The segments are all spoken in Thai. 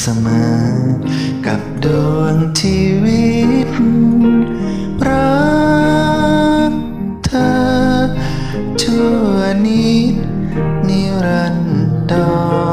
เสมอ กับดวงชีวิตรักเธอชั่วนิดนิรันดร์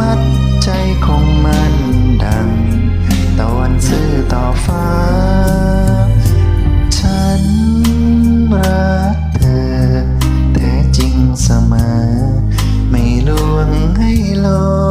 มัดใจคงมั่นดัง ตอนซื่อต่อฟ้า ฉันรักเธอ แท้จริงเสมอ ไม่ลวงให้ลอ